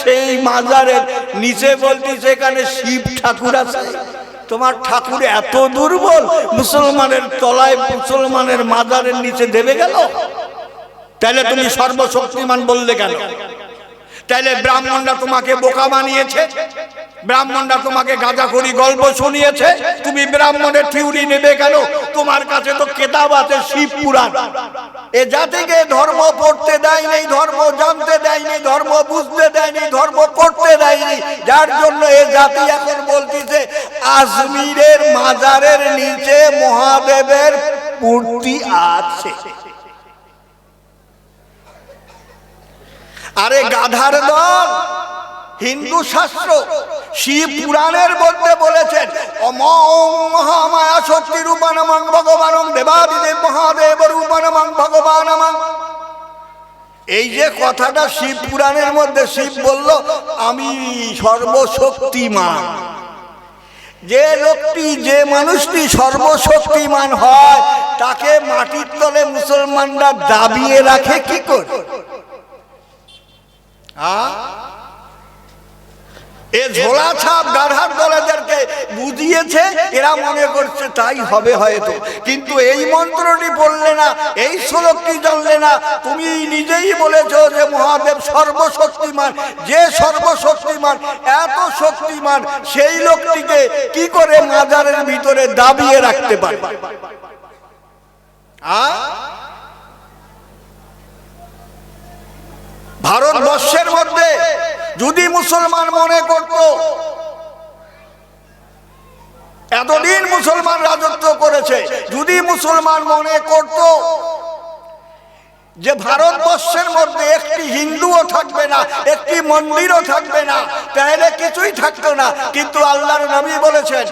সেই মাজারের নিচে বলতে, সেখানে শিব ঠাকুর আছে। তোমার ঠাকুর এত দুর্বল, মুসলমানের তলায় মুসলমানের মাজারের নিচে দেবে গেল তাহলে তুমি সর্বশক্তিমান বললে কেন? তাহলে ব্রাহ্মণরা তোমাকে বোকা বানিয়েছে। ব্রাহ্মণরা তোমাকে গাঁজাখড়ি গল্প শুনিয়েছে। তুমি ব্রাহ্মণের থিউরি নেবে কেন? তোমার কাছে তো কেতাব আছে, শিব পুরাণ। এ জাতিকে ধর্ম পড়তে দেয়নি, ধর্ম জানতে দেয়নি, ধর্ম বুঝতে দেয়নি, ধর্ম করতে দেয়নি। যার জন্য এ জাতি এখন বলতেছে, আজমিরের মাজারের নিচে মহাদেবের মূর্তি আছে। আরে গাধার দল। হিন্দু শাস্ত্র। শিব পুরাণের মধ্যে বলেছেন অমং মহামায়া শক্তি রূপানমং ভগবানং দেবাদিদেব মহাদেব রূপানমং ভগবানমং। এই যে কথাটা শিব পুরাণের মধ্যে শিব বলল আমি সর্বশক্তিমান। যে লোকটি যে মানুষটি সর্বশক্তিমান হয় তাকে মাটির তলে মুসলমানরা দাবিয়ে রাখে কি করে? এ বুঝিয়েছে, এরা মনে করছে তাই হবে কিন্তু এই মন্ত্রটি না, এই জানলে না। তুমি নিজেই বলেছ যে মহাদেব সর্বশক্তিমান। যে সর্বশক্তিমান, এত শক্তিমান, সেই লোকটিকে কি করে মাজারের ভিতরে দাবিয়ে রাখতে পারে? ভারতবর্ষের মধ্যে যদি মুসলমান মনে করত, এতদিন মুসলমান রাজত্ব করেছে, যদি মুসলমান মনে করত যে ভারতবর্ষের মধ্যে একটি হিন্দুও থাকবে না, একটি মন্দিরও থাকবে না, তাহলে কিছুই থাকতো না। কিন্তু আল্লাহর নবী বলেছেন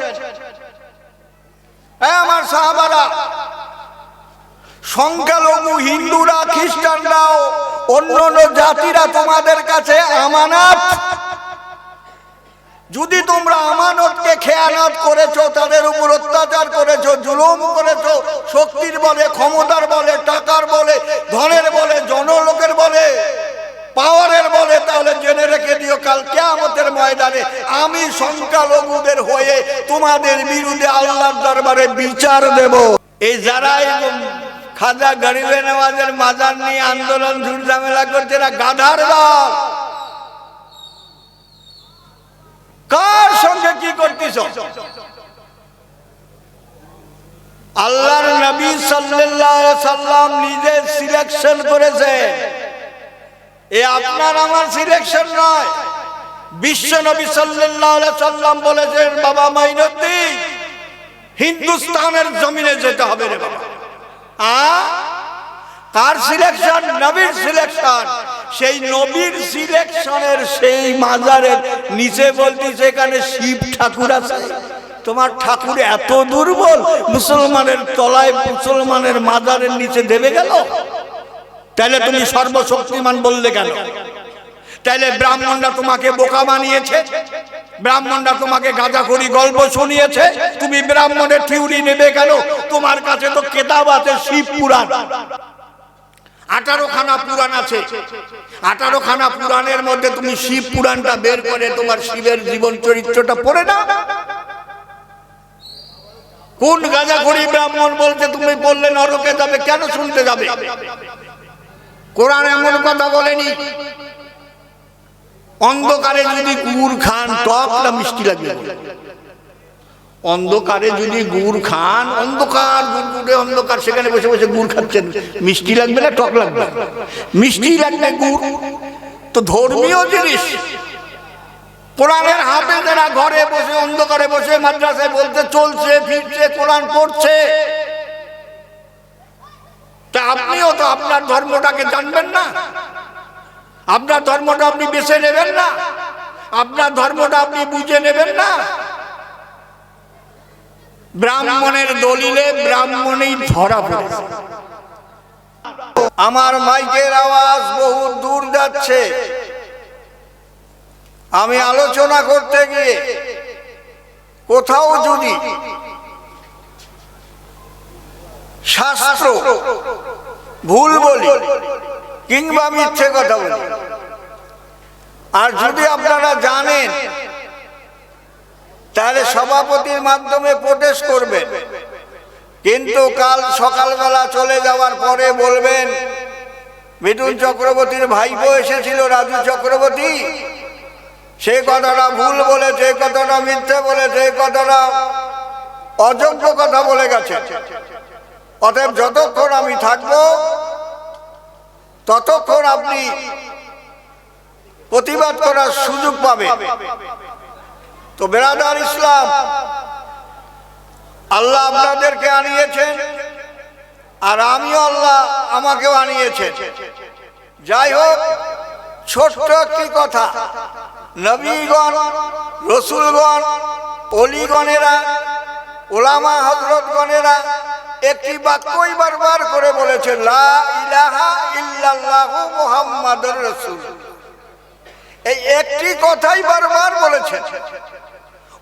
হ্যাঁ আমার সাহাবারা সংখ্যালঘু হিন্দুরা, খ্রিস্টানরাও অন্য অন্য জাতিরা তোমাদের কাছে আমানত। যদি তোমরা আমানতকে খেয়ানত করেছ, তাদের উপর অত্যাচার করেছ, জুলুম করেছ, শক্তির বলে, ক্ষমতার বলে, টাকার বলে, ধনের বলে, জনলোকের বলে, পাওয়ারের বলে, তাহলে জেনে রেখে দিও, কাল কেয়ামতের ময়দানে আমি সংখ্যালঘুদের হয়ে তোমাদের বিরুদ্ধে আল্লাহর দরবারে বিচার দেব। এই যারা খাজা গরিবে নওয়াজের মাজার নিয়ে আন্দোলন, ঝুটঝামেলা করছে না, গাধার দল। কার সঙ্গে কি করতেছ? আল্লাহর নবী সাল্লাল্লাহু সাল্লাম নিজে সিলেকশন করেছে। এ আপনার আমার সিলেকশন নয়। বিশ্ব নবী সাল্লাল্লাহু আলাইহি সাল্লাম বলেছেন, বাবা মাইনুদ্দিন হিন্দুস্তানের জমিনে যেতে হবে রে বাবা। কার সিলেকশন নবীর সিলেকশন সেই নবীর সিলেকশনের সেই মাজারের নিচে বলতি সেখানে শিব ঠাকুর আছে। তোমার ঠাকুর এত দুর্বল, মুসলমানের তলায় মুসলমানের মাজারের নিচে দেবে গেল তাহলে তুমি সর্বশক্তিমান বললে কেন? তাহলে ব্রাহ্মণরা তোমাকে বোকা বানিয়েছে। ব্রাহ্মণরা তোমাকে গাঁজাখড়ি গল্প শুনিয়েছে। তুমি ব্রাহ্মণের থিউরি নেবে কেন? তোমার কাছে তো কেতাব আছে, শিব পুরাণ। আঠারো খানা পুরাণ আছে। আঠারো খানা পুরাণের মধ্যে তুমি শিব পুরাণটা বের করে তোমার শিবের জীবন চরিত্রটা পড়ে না কোন গাঁজাখড়ি ব্রাহ্মণ বলতে তুমি বললে নরকে যাবে, কেন শুনতে যাবে? কোরআন এমন কথা বলেনি। অন্ধকারে যদি গুড় খান টক না মিষ্টি লাগবে অন্ধকারে যদি গুড় খান অন্ধকার গুড়গুড়ে অন্ধকার সেখানে বসে বসে গুড় খাচ্ছেন। মিষ্টি লাগবে না টক লাগবে? মিষ্টি লাগবে গুড়। তো ধর্মীয় জিনিস। কোরআনের হাফেজেরা ঘরে বসে অন্ধকারে বসে মাদ্রাসায় বলতে চলছে ফিরছে কোরআন পড়ছে তা আপনিও তো আপনার ধর্মটাকে জানবেন না। আপনার ধর্মটা আপনি বেছে নেবেন না। আপনার ধর্মটা আপনি বুঝে নেবেন না। ব্রাহ্মণের দলিলে ব্রাহ্মণেই ধরা পড়েছে। আমার মাইকের আওয়াজ বহু দূর যাচ্ছে। আমি আলোচনা করতে গিয়ে কোথাও যদি শাস্ত্র ভুল বলি কিংবা মিথ্যে কথা বলি। আর যদি আপনারা জানেন, তাহলে সভাপতির মাধ্যমে প্রোটেস্ট করবেন। কিন্তু কাল সকালবেলা চলে যাওয়ার পরে বলবেন, মিঠুন চক্রবর্তীর ভাইপো এসেছিল, রাজু চক্রবর্তী। সে কথাটা ভুল বলেছে কথাটা মিথ্যে বলেছে কথাটা অযোগ্য কথা বলে গেছে। অতএব যতক্ষণ আমি থাকব ততক্ষণ আপনি প্রতিবাদ করার সুযোগ পাবে তো বেরাদার ইসলাম, আল্লাহ আপনাদেরকে আনিয়েছেন আর আমিও আল্লাহ আমাকেও আনিয়েছেন। যাই হোক, ছোট্ট একটি কথা, নবীগণ, রসুলগণ, অলিগণেরা ওলামা হজরতগণেরা একটি বাক্যই বারবার করে বলেছেন, লা ইলাহা এই একটি কথাই বারবার বলেছেন।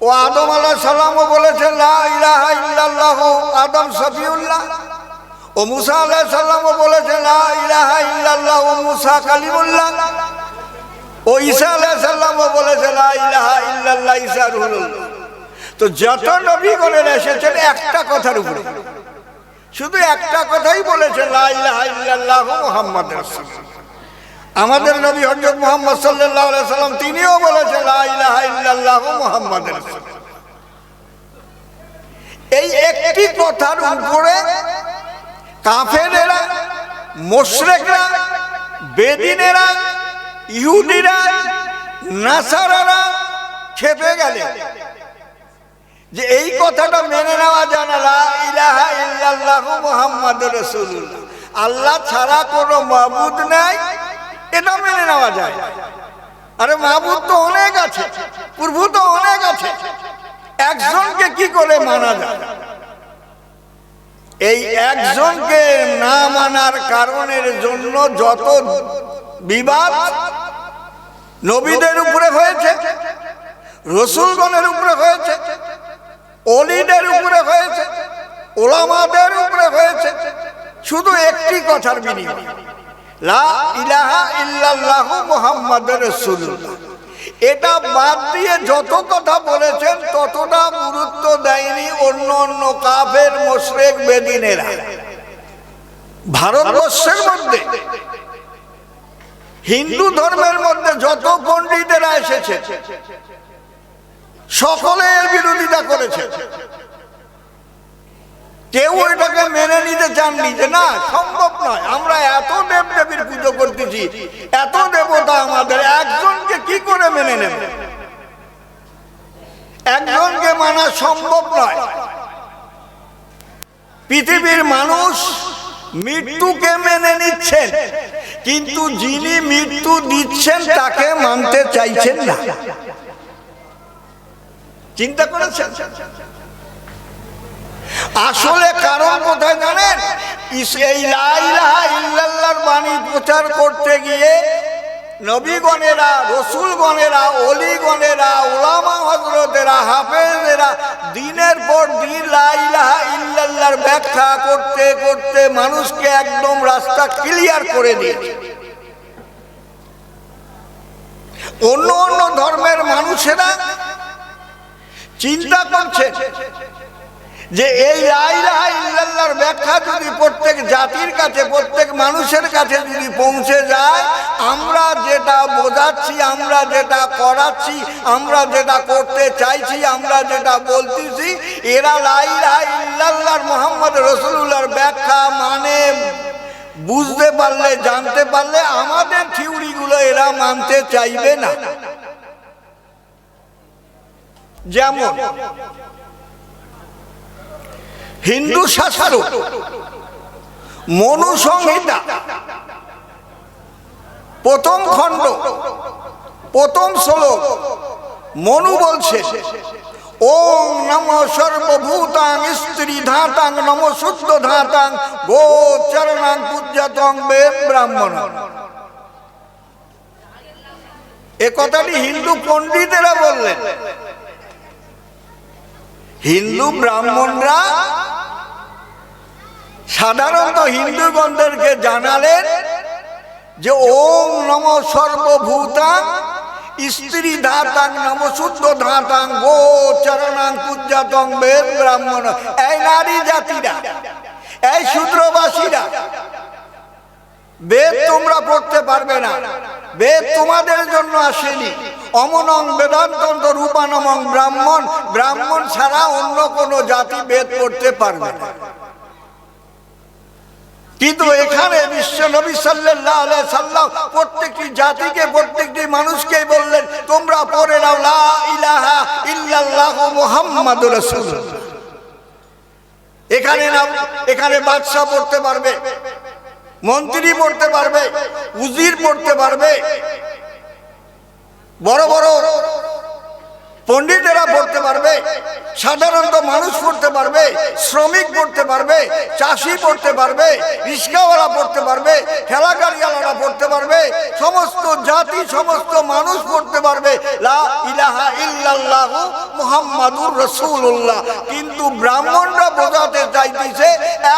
ও আদম আলাহ সালামও বলেছেন ইলাহা ইল্লাল্লাহু আদম সফিউল্লাহ। ও মুসা আলাহ সাল্লামও বলেছেন, লা ইলাহা ইল্লাল্লাহু মুসা কালিমুল্লাহ। ও ঈসা আলাহ সাল্লামও বলেছে লা ইলাহা রুহুল্লাহ তো যত নবী নবীগণের এসেছেন একটা কথার উপরে। শুধু একটা কথাই মুহাম্মাদুর আমাদের নবী হজরত মোহাম্মদ সাল্লাম, তিনিও বলেছেন এই একটি কথার উপরে কাফেরেরা, মোশরেকরা, বেদিনেরা, ইহুদিরা, নাসারারা খেপে গেলে। যে এই কথাটা মেনে নেওয়া যায় না, লা ইলাহা ইল্লাল্লাহু মুহাম্মাদুর রাসূলুল্লাহ। আল্লাহ ছাড়া কোনো মাবুদ নাই, এটা মেনে নেওয়া যায়। আরে মাহবুদ তো অনেক আছে প্রভু তো অনেক আছে। একজনকে কি করে মানা যায়? এই একজনকে না মানার কারণের জন্য যত বিবাদ নবীদের উপরে হয়েছে, রসুলগণের উপরে হয়েছে অলিদের উপরে হয়েছে, ওলামাদের উপরে হয়েছে। শুধু একটি কথার বিনিময়। লা ইলাহা ইল্লাল্লাহু এটা বাদ দিয়ে যত কথা বলেছেন, ততটা গুরুত্ব দেয়নি অন্য অন্য কাফের, মোশরেক, বেদিনেরা। ভারতবর্ষের মধ্যে, হিন্দু ধর্মের মধ্যে যত পণ্ডিতেরা এসেছে সকলে এর বিরোধিতা করেছে। কেউ এটাকে মেনে নিতে চাননি যে, না, সম্ভব নয়, আমরা এত দেব দেবীর পুজো করতেছি, এত দেবতা আমাদের, একজনকে কি করে মেনে নেব? একজনকে মানা সম্ভব নয়। পৃথিবীর মানুষ মৃত্যুকে মেনে নিচ্ছেন, কিন্তু যিনি মৃত্যু দিচ্ছেন তাকে মানতে চাইছেন না। চিন্তা করেছেন? আসলে কারণ কোথায় জানেন? বাণী প্রচার করতে গিয়ে নবীগণেরা, রসুলগণেরা, অলিগণেরা ওলামা হজরতেরা হাফেজেরা দিনের পর দিন লাইলাহা ইল্লাল্লাহর ব্যাখ্যা করতে করতে মানুষকে একদম রাস্তা ক্লিয়ার করে দিয়েছে। অন্য অন্য ধর্মের মানুষেরা চিন্তা করছে যে এই ইল্লাল্লাহর ব্যাখ্যা যদি প্রত্যেক জাতির কাছে, প্রত্যেক মানুষের কাছে যদি পৌঁছে যায়, আমরা যেটা বোঝাচ্ছি, আমরা যেটা করাচ্ছি, আমরা যেটা করতে চাইছি, আমরা যেটা বলতেছি, এরা ইল্লাল্লাহর মোহাম্মদ রসুল্লাহর ব্যাখ্যা মানে বুঝতে পারলে, জানতে পারলে আমাদের থিওরিগুলো এরা মানতে চাইবে না। যেমন হিন্দু শাস্ত্র মনুসংহিতা, প্রথম খণ্ড, প্রথম শ্লোক, মনু বলছে, ওম নম সর্বভূতাং স্ত্রী ধাতাং নম শুদ্ধ ধাতাং গো চরণাং পূজ্যতং বে ব্রাহ্মণ। এ কথাটি হিন্দু পণ্ডিতেরা বললেন। হিন্দু ব্রাহ্মণরা সাধারণত হিন্দুগণদেরকে জানালেন যে ওম নম সর্বভূতা, স্ত্রী ধাতাং নমশুদ্ধ ধাতাং, গো চরণাং পূজাতং বেদ ব্রাহ্মণ। এই নারী জাতিরা, এই শূদ্রবাসীরা বেদ তোমরা পড়তে পারবে না। বেদ তোমাদের জন্য আসেনি। অমনং বেদান্তন্ত রূপানমং ব্রাহ্মণ। ব্রাহ্মণ ছাড়া অন্য কোনো জাতি বেদ পড়তে পারবে না। কিন্তু এখানে বিশ্ব নবী সাল্লাম প্রত্যেকটি জাতিকে, প্রত্যেকটি মানুষকে বললেন, তোমরা পড়ে নাও, লা ইলাহা ইল্লাল্লাহু এখানে নাম এখানে বাদশা পড়তে পারবে। মন্ত্রী পড়তে পারবে উজির পড়তে পারবে। বড় বড় পণ্ডিতেরা পড়তে পারবে, সাধারণত মানুষ পড়তে পারবে, শ্রমিক পড়তে পারবে, চাষি পড়তে পারবে, রিক্সাওয়ালা পড়তে পারবে ঠেলা গাড়িওয়ালারা পড়তে পারবে, সমস্ত জাতি, সমস্ত মানুষ পড়তে পারবে। লা ইলাহা কিন্তু ব্রাহ্মণরা বোঝাতে চাইতেছে,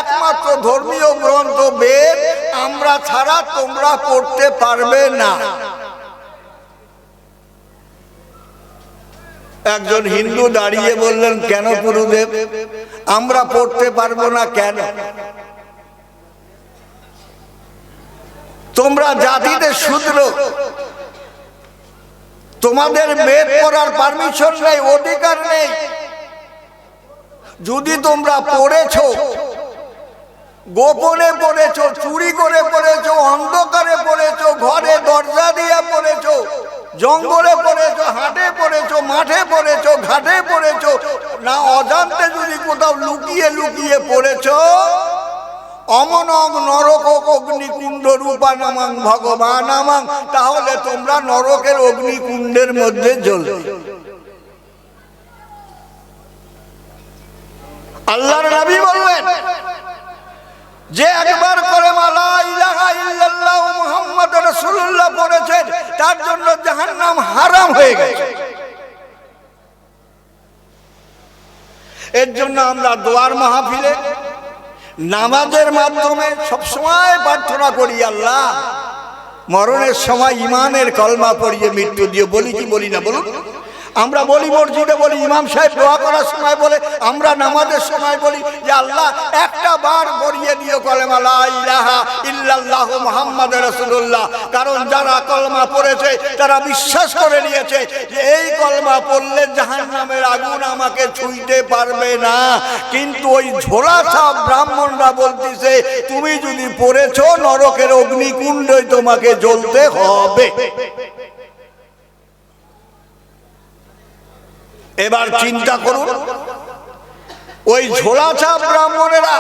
একমাত্র ধর্মীয় গ্রন্থ বেদ, আমরা ছাড়া তোমরা পড়তে পারবে না। একজন হিন্দু দাঁড়িয়ে বললেন, কেন গুরুদেব আমরা পড়তে পারব না কেন? তোমরা জাতিতে শূদ্র। তোমাদের বেদ পড়ার পারমিশন নেই, অধিকার নেই। যদি তোমরা পড়েছো, গোপনে পড়েছো, চুরি করে পড়েছো, অন্ধকারে পড়েছো, ঘরে দরজা দিয়ে পড়েছো, জঙ্গলে পড়েছো হাটে পড়েছো মাঠে পড়েছো ঘাটে পড়েছো না অজান্তে যদি কোথাও লুকিয়ে লুকিয়ে পড়েছো? অমনং নরক অগ্নিকুণ্ড রূপানামাং ভগবান আমাং তাহলে তোমরা নরকের অগ্নিকুণ্ডের মধ্যে জ্বলবে। আল্লাহর নবী বললেন, যে একবার করে মালা ইলাহা ইল্লাল্লাহ মুহাম্মদ রাসূলুল্লাহ পড়েছেন, তার জন্য জাহান্নাম হারাম হয়ে গেছে এর জন্য আমরা দোয়ার মাহফিলে নামাজের মাধ্যমে সবসময় প্রার্থনা করি, আল্লাহ, মরণের সময় ইমানের কলমা পড়িয়ে মৃত্যু দিয়ে বলি কি বলি না বলুন? আমরা বলি মসজিদে বলি, ইমাম সাহেব দোয়া করার সময় বলে, আমরা নামাজের সময় বলি যে আল্লাহ একটা বার গড়িয়ে দিও কলেমা ইলাহা ইল্লাল্লাহ মুহাম্মদ রাসূলুল্লাহ। কারণ যারা কলমা পড়েছে, তারা বিশ্বাস করে নিয়েছে যে এই কলমা পড়লে জাহান নামের আগুন আমাকে ছুঁইতে পারবে না। কিন্তু ওই ঝোলা সাপ ব্রাহ্মণরা বলতেছে, তুমি যদি পড়েছ, নরকের অগ্নিকুণ্ডই তোমাকে জ্বলতে হবে। এবার চিন্তা করুন, ওই ঝোলাছাপ ব্রাহ্মণেরা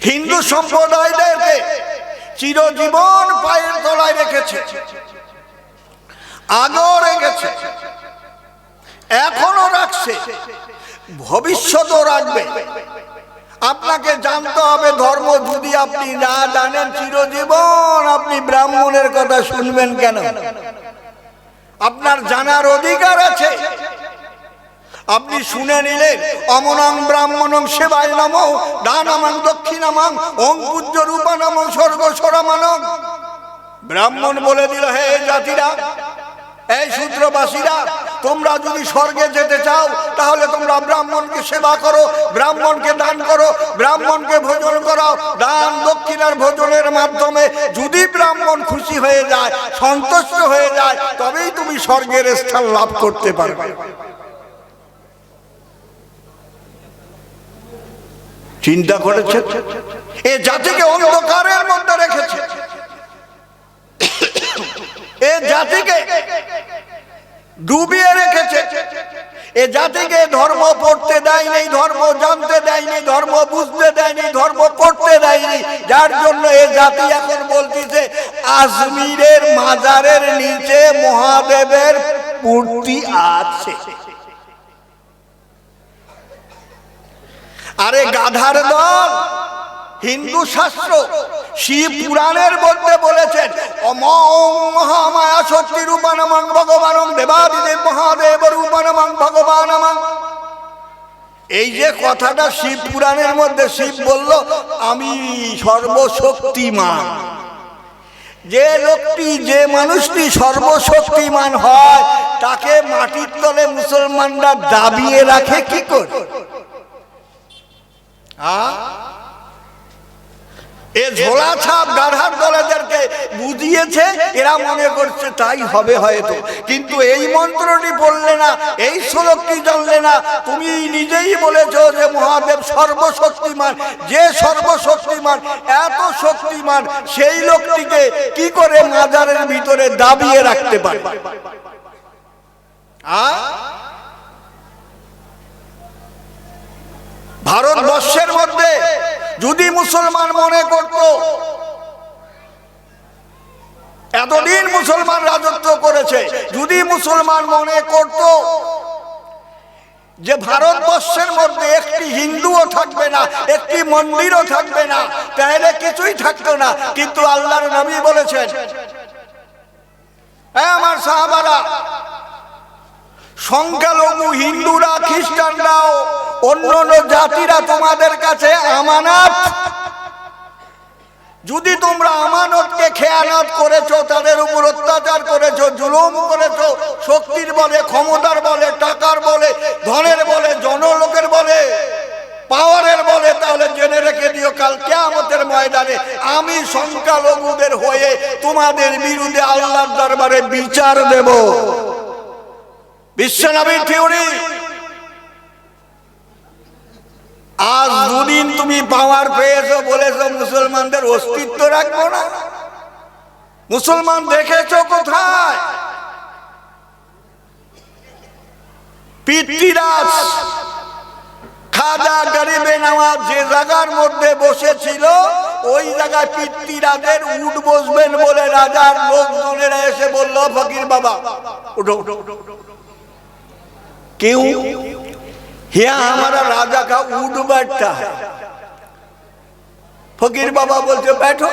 হিন্দু সম্প্রদায়দেরকে চিরজীবন পায়ের তলায় রেখেছে আগেও রেখেছে, এখনও রাখছে, ভবিষ্যতেও রাখবে। আপনাকে জানতে হবে ধর্ম যদি আপনি না জানেন, চিরজীবন আপনি ব্রাহ্মণের কথা শুনবেন কেন? আপনার জানার অধিকার আছে। আপনি শুনে নিলেন, অমনং ব্রাহ্মণং সেবায় নম ডানামাং দক্ষিণামাং অং পূজ্য রূপানামং স্বর্গ সরামানং ব্রাহ্মণ বলে দিল, হে জাতিরা, এই শূদ্রবাসীরা তোমরা যদি স্বর্গে যেতে চাও, তাহলে তোমরা ব্রাহ্মণকে সেবা করো, ব্রাহ্মণকে দান করো, ব্রাহ্মণকে ভোজন করাও। দান দক্ষিণার ভোজনের মাধ্যমে যদি ব্রাহ্মণ খুশি হয়ে যায়, সন্তুষ্ট হয়ে যায়, তবেই তুমি স্বর্গের স্থান লাভ করতে পারবে। চিন্তা করেছে এ জাতিকে অন্ধকারের মধ্যে রেখেছে। এ জাতিকে ডুবিয়ে রেখেছে। এ জাতিকে ধর্ম পড়তে দেয়নি, ধর্ম জানতে দেয়নি, ধর্ম বুঝতে দেয়নি, ধর্ম করতে দেয়নি। যার জন্য এ জাতি এখন বলতেছে, আজমিরের মাজারের নিচে মহাদেবের মূর্তি আছে। আরে গাধার দল, হিন্দু শাস্ত্র শিব পুরাণের মধ্যে বলেছেন মহামায়া শক্তি রূপানমাং ভগবানং দেবাদিদেব মহাদেব রূপানমাং ভগবানমাং এই যে কথাটা শিব পুরাণের মধ্যে শিব বলল, আমি সর্বশক্তিমান। যে লোকটি, যে মানুষটি সর্বশক্তিমান হয়, তাকে মাটির তলে মুসলমানরা দাবিয়ে রাখে কি করে? তাই হবে কিন্তু এই মন্ত্রটি না, এই জানলে না, তুমি নিজেই বলেছ মহাদেব সর্বশক্তিমান। যে সর্বশক্তিমান, এত শক্তিমান, সেই লোকটিকে কি করে মাজারের ভিতরে দাবিয়ে রাখতে পারে? আ? ভারতবর্ষের মধ্যে যদি মুসলমান মনে করত এতদিন মুসলমান রাজত্ব করেছে, যদি মুসলমান মনে করত যে ভারতবর্ষের মধ্যে একটি হিন্দুও থাকবে না, একটি মন্দিরও থাকবে না, তাহলে কিছুই থাকতো না। কিন্তু আল্লাহর নবী বলেছেন হ্যাঁ আমার সাহাবারা, সংখ্যালঘু হিন্দুরা, খ্রিস্টানরাও অন্য জাতিরা তোমাদের কাছে আমানত যদি তোমরা আমানতকে খেয়ানত করেছ, তাদের উপর অত্যাচার করেছ, জুলুম করেছ, শক্তির বলে, ক্ষমতার বলে, টাকার বলে, ধনের বলে, জনলোকের বলে, পাওয়ারের বলে, তাহলে জেনে রেখে দিও, কাল কেয়ামতের ময়দানে আমি সংখ্যালঘুদের হয়ে তোমাদের বিরুদ্ধে আল্লাহর দরবারে বিচার দেব। বিশ্বনবীর থিওরি। আজ দুদিন তুমি পাওয়ার পেয়েছ, বলেছ, মুসলমানদের অস্তিত্ব রাখব না। মুসলমান দেখেছ কোথায়? খাজা যে মধ্যে ওই জায়গায় বলে রাজার এসে ফকির বাবা, উঠো क्यों यहाँ हमारा राजा का ऊट बैठता है फकीर बाबा बोलते बैठो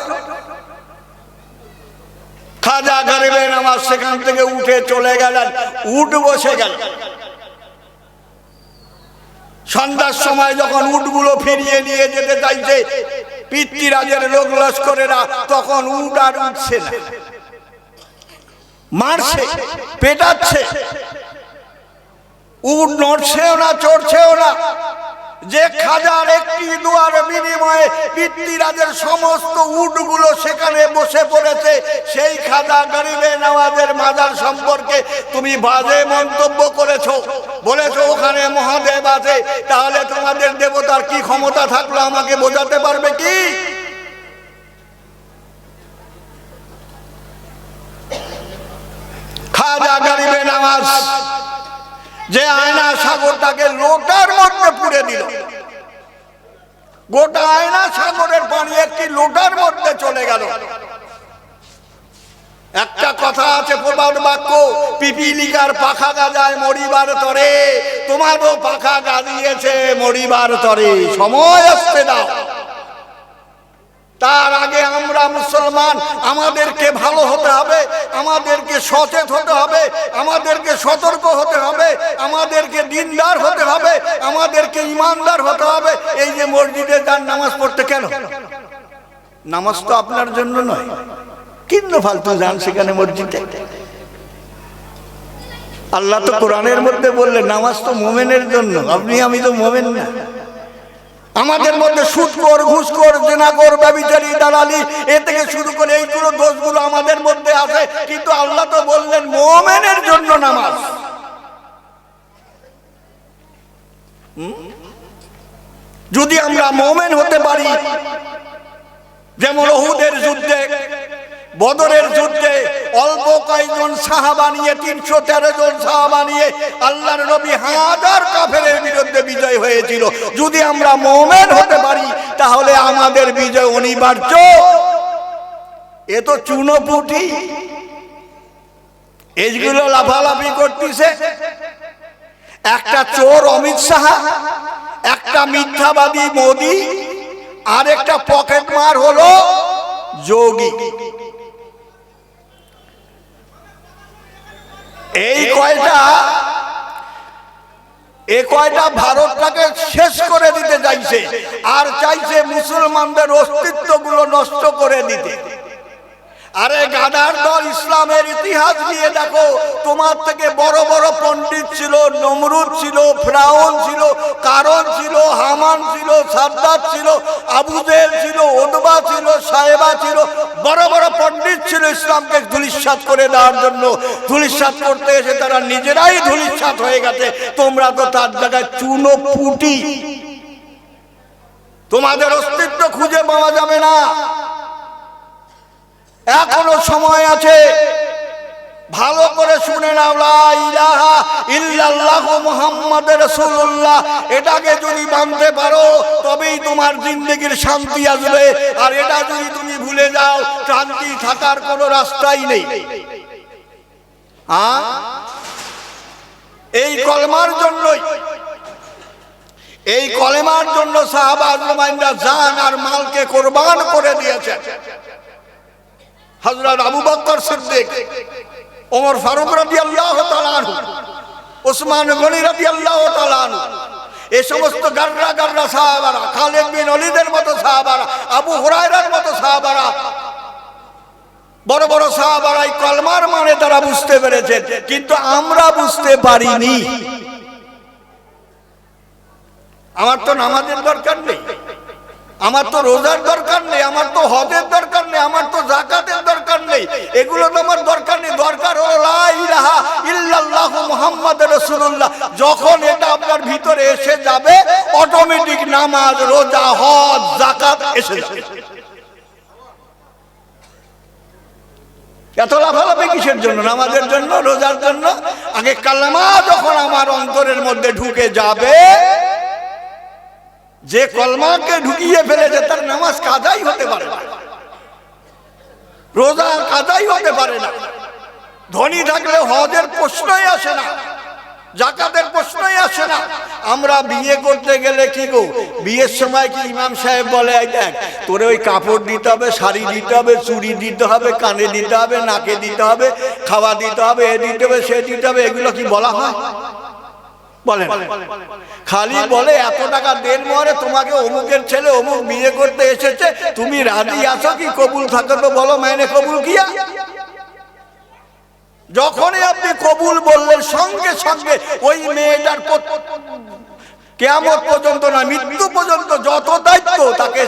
খাজা গরিবে নামাজ সেখান থেকে উঠে চলে গেলেন উঠ বসে গেল সন্ধ্যার সময় যখন উটগুলো ফিরিয়ে নিয়ে যেতে চাইছে পিতৃরাজের লোক লস্করেরা তখন উট আর উঠছে না মারছে পেটাচ্ছে উট নড়ছেও না, চড়ছেও না। যে খাজার একটি দুয়ার বিনিময়ে পিতৃরাজের সমস্ত উটগুলো সেখানে বসে পড়েছে, সেই খাজা গরিবে নওয়াজের মাজার সম্পর্কে তুমি বাজে মন্তব্য করেছ। বলেছ, ওখানে মহাদেব আছে, তাহলে তোমাদের দেবতার কি ক্ষমতা থাকল আমাকে বোঝাতে পারবে কি? খাজা গরিবে নওয়াজ যে আয়না সাগরটাকে লোটার মধ্যে পুড়ে দিল। গোটা আয়না সাগরের পানি একটি লোটার মধ্যে চলে গেল। একটা কথা আছে প্রবাদ বাক্য, পিপিলিকার পাখা গাজায় মরিবার তরে, তোমারও পাখা গাজিয়েছে মরিবার তরে, সময় আসতে দাও। তার আগে আমরা মুসলমান, আমাদেরকে ভালো হতে হবে, আমাদেরকে সচেত হতে হবে, আমাদেরকে সতর্ক হতে হবে, আমাদেরকে দিনদার হতে হবে, আমাদেরকে ইমানদার হতে হবে। এই যে মসজিদে যান, নামাজ পড়তে কেন? নামাজ তো আপনার জন্য নয়। কিন্তু ফালতু যান সেখানে মসজিদে? আল্লাহ তো কোরআনের মধ্যে বললেন, নামাজ তো মোমেনের জন্য। আপনি, আমি তো মোমেন না। আমাদের মধ্যে সুৎকর ঘুষকর জেনাকর ব্যবিচারী দালালি, এ থেকে শুরু করে এইগুলো দোষগুলো আমাদের মধ্যে আছে কিন্তু আল্লাহ তো বললেন, মোমেনের জন্য নামাজ? যদি আমরা মোমেন হতে পারি, যেমন ওহুদের যুদ্ধে বদরের যুদ্ধে অল্প কয়েকজন সাহাবা নিয়ে, তিনশো তেরো জন সাহাবা নিয়ে আল্লাহর নবী হাজার কাফেরের বিরুদ্ধে বিজয় হয়েছিল। যদি আমরা মোমেন হতে পারি, তাহলে আমাদের বিজয় অনিবার্য। এ তো চুনোপুটি। এইগুলো লাফালাফি করতেছে। একটা চোর অমিত সাহা একটা মিথ্যাবাদী মোদি, আর একটা পকেট মার হলো যোগী। এই কয়টা? এ কয়টা ভারতটাকে শেষ করে দিতে চাইছে? আর চাইছে মুসলমানদের অস্তিত্বগুলো নষ্ট করে দিতে। আরে গাদার দল ইসলামের ইতিহাস নিয়ে দেখো। তোমার থেকে বড় বড় পণ্ডিত ছিল, নমরুদ ছিল, ফ্রাউন ছিল, কারণ ছিল, হামান ছিল সাদ্দার ছিল, আবু জেহেল ছিল ওদবা ছিল সাহেবা ছিল। বড় বড় পণ্ডিত ছিল ইসলামকে ধুলিস্বাত করে দেওয়ার জন্য। ধুলিস্বাত করতে এসে তারা নিজেরাই ধুলিস্বাত হয়ে গেছে। তোমরা তো তার জায়গায় চুনো পুটি। তোমাদের অস্তিত্ব খুঁজে পাওয়া যাবে না। এখনও সময় আছে। ভালো করে শুনে নাও ইল্লাল্লাহ এটাকে যদি মানতে পারো, তবেই তোমার জিন্দগির শান্তি আসবে। আর এটা যদি তুমি ভুলে যাও, শান্তি থাকার কোনো রাস্তাই নেই। এই কলমার জন্যই। এই কলেমার জন্য সাহাবা আজমাইনরা জান আর মালকে কোরবান করে দিয়েছে হযরত আবু বকর সিদ্দিক, ওমর ফারুক রাদিয়াল্লাহু তাআলা আনহু, ওসমান গনি রাদিয়াল্লাহু তাআলা আনহু এই সমস্ত গাররা গাররা সাহাবারা, খালিদ বিন ওলিদের মতো সাহাবারা, আবু হুরায়রার মতো সাহাবারা, বড় বড় সাহাবারা এই কলমার মানে তারা বুঝতে পেরেছে কিন্তু আমরা বুঝতে পারিনি। আমার তো নামাজের দরকার নেই। আমার তো রোজার দরকার নেই আমার তো হজের দরকার নেই আমার তো জাকাতের দরকার নেই। এগুলো তো আমার দরকার নেই দরকার ইলাহা ইল্লাল্লাহু মুহাম্মাদুর রাসূলুল্লাহ। যখন এটা আপনার ভিতরে এসে যাবে অটোমেটিক নামাজ রোজা হজ জাকাত এসে যাবে। এত লাফালাফি কিসের জন্য? নামাজের জন্য রোজার জন্য? আগে কালামা যখন আমার অন্তরের মধ্যে ঢুকে যাবে যে কলমাকে ঢুকিয়ে ফেলেছে, তার নামাজ কাজাই হতে পারে না। রোজা কাজাই হতে পারে না। ধনী থাকলে হজের প্রশ্নই আসে না, জাকাতের প্রশ্নই আসে না। আমরা বিয়ে করতে গেলে কি গো, বিয়ের সময় কি ইমাম সাহেব বলে দেখ, তোরে ওই কাপড় দিতে হবে, শাড়ি দিতে হবে, চুড়ি দিতে হবে, কানে দিতে হবে, নাকে দিতে হবে, খাওয়া দিতে হবে, এ দিতে হবে, সে দিতে হবে, এগুলো কি বলা হয়? বলেন খালি বলে, এত টাকা দেন মরে তোমাকে অমুকের ছেলে অমুক বিয়ে করতে এসেছে, তুমি রাজি আছো কি? কবুল থাকো তো বলো, মাইনে কবুল কিয়া? যখনই আপনি কবুল বললেন, সঙ্গে সঙ্গে ওই মেয়েটার কেমন পর্যন্ত না মৃত্যু পর্যন্ত যত দায়িত্ব তাকে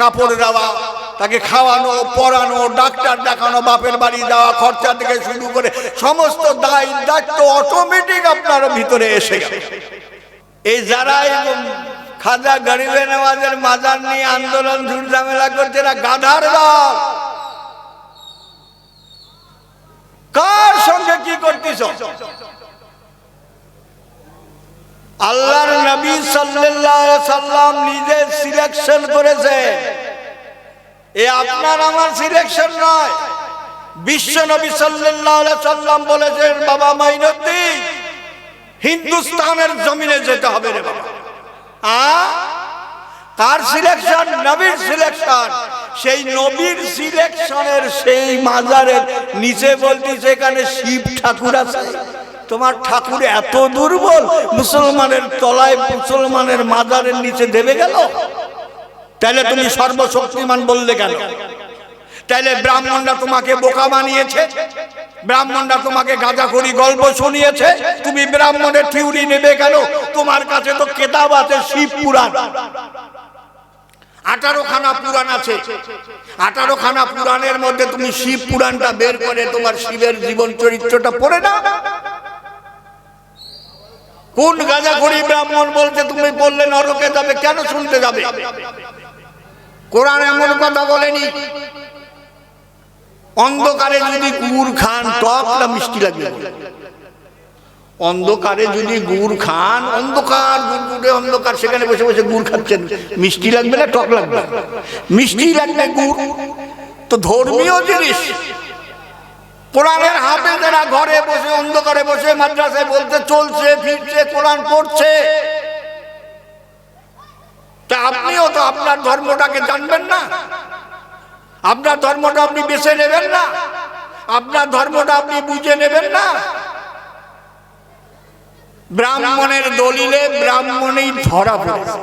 কাপড় দেওয়া তাকে খাওয়ানো, পড়ানো, ডাক্তার দেখানো, বাপের বাড়ি যাওয়া, খরচা থেকে শুরু করে সমস্ত দায়, দায়িত্ব অটোমেটিক আপনার ভিতরে এসে এই যারা খাজা গরিবে নামাজের মাজার নিয়ে আন্দোলন ঝুড়ঝামেলা করছে না গাধার দল। কার সঙ্গে কি করতেছ? আল্লাহর নবী সাল্লাল্লাহু আলাইহি সাল্লাম নিজে সিলেকশন করেছে। এ আপনার আমার সিলেকশন নয়। বিশ্ব নবী সাল্লাম বলেছেন, বাবা মাইনুদ্দিন হিন্দুস্তানের জমিনে যেতে হবে রে বাবা। কার সিলেকশন নবীর সিলেকশন সেই নবীর সিলেকশনের সেই মাজারের নিচে বলতেছে, এখানে শিব ঠাকুর আছে। তোমার ঠাকুর এত দুর্বল, মুসলমানের তলায় মুসলমানের মাজারের নিচে দেবে গেল? তাহলে তুমি সর্বশক্তিমান বললে কেন? তাহলে ব্রাহ্মণরা তোমাকে বোকা বানিয়েছে ব্রাহ্মণরা তোমাকে গাঁজা করি গল্প শুনিয়েছে তুমি ব্রাহ্মণের থিউরি নেবে কেন? তোমার কাছে তো কেতাব আছে শিব পুরাণ। আঠারো খানা পুরাণ আছে। আঠারো খানা পুরাণের মধ্যে তুমি শিব পুরাণটা বের করে তোমার শিবের জীবন চরিত্রটা পড়ে না কোন গাঁজা করি ব্রাহ্মণ বলতে তুমি বললে নরকে যাবে কেন শুনতে যাবে? কোরআন এমন কথা বলেনি। অন্ধকারে যদি গুড় খান, টক না মিষ্টি লাগবে অন্ধকারে যদি গুড় খান, অন্ধকার, গুড়গুড়ে অন্ধকার, সেখানে বসে বসে গুড় খাচ্ছেন। মিষ্টি লাগবে না, টক লাগবে? মিষ্টি লাগবে গুড়। তো ধর্মীয় জিনিস। কোরআনের হাতে যারা ঘরে বসে, অন্ধকারে বসে মাদ্রাসায় বলতে চলছে, ফিরছে, কোরআন পড়ছে। তা আপনিও তো আপনার ধর্মটাকে জানবেন না। আপনার ধর্মটা আপনি বেছে নেবেন না। আপনার ধর্মটা আপনি বুঝে নেবেন না। ব্রাহ্মণের দলিলে ব্রাহ্মণেই ধরা পড়েছে।